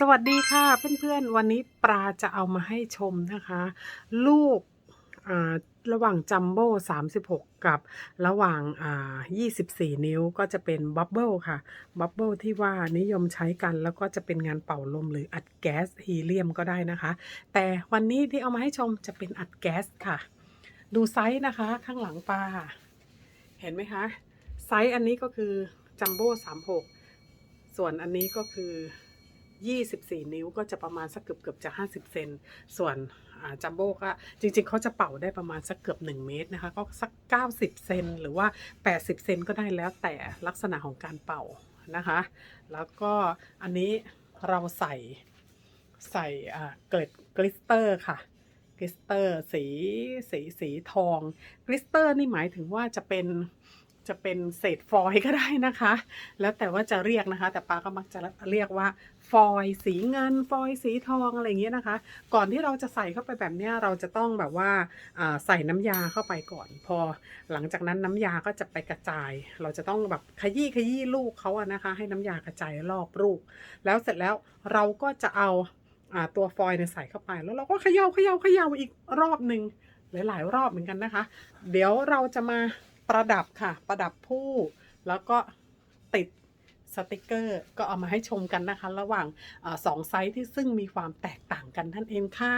สวัสดีค่ะเพื่อนๆ วันนี้ปลาจะเอามาให้ชมนะคะ ลูกอ่าระหว่างจัมโบ้36 กับระหว่างอ่า24 นิ้วก็จะเป็นบับเบิลค่ะ บับเบิลที่ว่านิยมใช้กันแล้วก็จะเป็นงานเป่าลมหรืออัดแก๊สฮีเลียมก็ได้นะคะ แต่วันนี้ที่เอามาให้ชมจะเป็นอัดแก๊สค่ะ ดูไซส์นะคะข้างหลังปลาเห็นไหมคะ ไซส์อันนี้ก็คือจัมโบ้36 ส่วนอันนี้ก็คือ 24 นิ้วก็จะประมาณสักเกือบเกือบจะ 50 เซน ส่วนจัมโบ้ก็จริงๆ เขาจะเป่าได้ประมาณสักเกือบ 1 เมตรนะคะ ก็สัก 90 เซนหรือว่า 80 เซนก็ได้แล้วแต่ลักษณะของการเป่านะคะ แล้วก็อันนี้เราใส่ใส่เกล็ดกลิสเตอร์ค่ะกลิสเตอร์สีสีสีทองกลิสเตอร์นี่หมายถึงว่าจะเป็น จะเป็นเศษฟอยก็ได้นะคะ แล้วแต่ว่าจะเรียกนะคะ แต่ปาก็มักจะเรียกว่าฟอยสีเงิน ฟอยสีทองอะไรอย่างเงี้ยนะคะ ก่อนที่เราจะใส่เข้าไปแบบเนี้ยเราจะต้องแบบว่าใส่น้ำยาเข้าไปก่อน พอหลังจากนั้นน้ำยาก็จะไปกระจาย เราจะต้องแบบขยี้ขยี้ลูกเขาอะนะคะ ให้น้ำยากระจายรอบลูก แล้วเสร็จแล้วเราก็จะเอาอตัวฟอยล์เนี่ยใส่เข้าไป แล้วเราก็เขย่าเขย่าเขย่าอีกรอบหนึ่งหลายๆ รอบเหมือนกันนะคะ เดี๋ยวเราจะมา ประดับค่ะ ประดับผู้แล้วก็ติดสติกเกอร์ก็เอามาให้ชมกันนะคะ ระหว่างอสองไซส์ที่ซึ่งมีความแตกต่างกันท่านเองค่ะ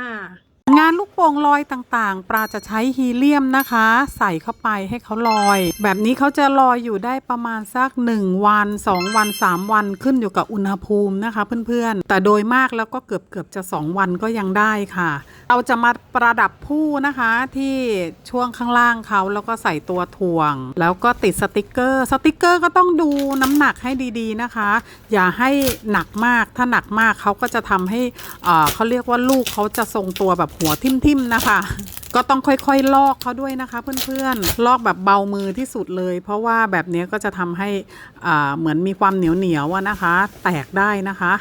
งานลูกโป่งลอยต่างๆ ปลาจะใช้ฮีเลียมนะคะ ใส่เข้าไปให้เขาลอย แบบนี้เขาจะลอยอยู่ได้ประมาณสัก 1 วัน 2 วัน 3 วันขึ้นอยู่กับอุณหภูมินะคะเพื่อนๆ แต่โดยมากแล้วก็เกือบเกือบๆจะ 2 วันก็ยังได้ค่ะ เราจะมาประดับผู้นะคะที่ช่วงข้างล่างเขาแล้วก็ใส่ตัวถ่วง แล้วก็ติดสติกเกอร์สติกเกอร์ก็ต้องดูน้ำหนักให้ดีๆนะคะ อย่าให้หนักมากถ้าหนักมากเขาก็จะทำให้อ่าเขาเรียกว่าลูกเขาจะทรงตัวแบบหัวทิ่มๆนะคะก็ต้องค่อยๆ ลอกเขาด้วยนะคะเพื่อนๆ ลอกแบบเบามือที่สุดเลย เพราะว่าแบบนี้ก็จะทำให้อ่าเหมือนมีความเหนียวๆนะคะ แตกได้นะคะ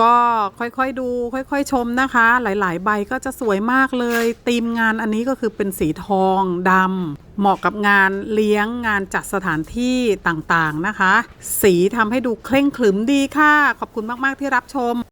ก็ค่อยๆดูค่อยๆชมนะคะ หลายๆ ใบก็จะสวยมากเลยธีมงานอันนี้ก็คือเป็นสีทองดำเหมาะกับงานเลี้ยงงานจัดสถานที่ต่างๆนะคะ สีทำให้ดูเคร่งขรึมดีค่ะ ขอบคุณมากๆที่รับชม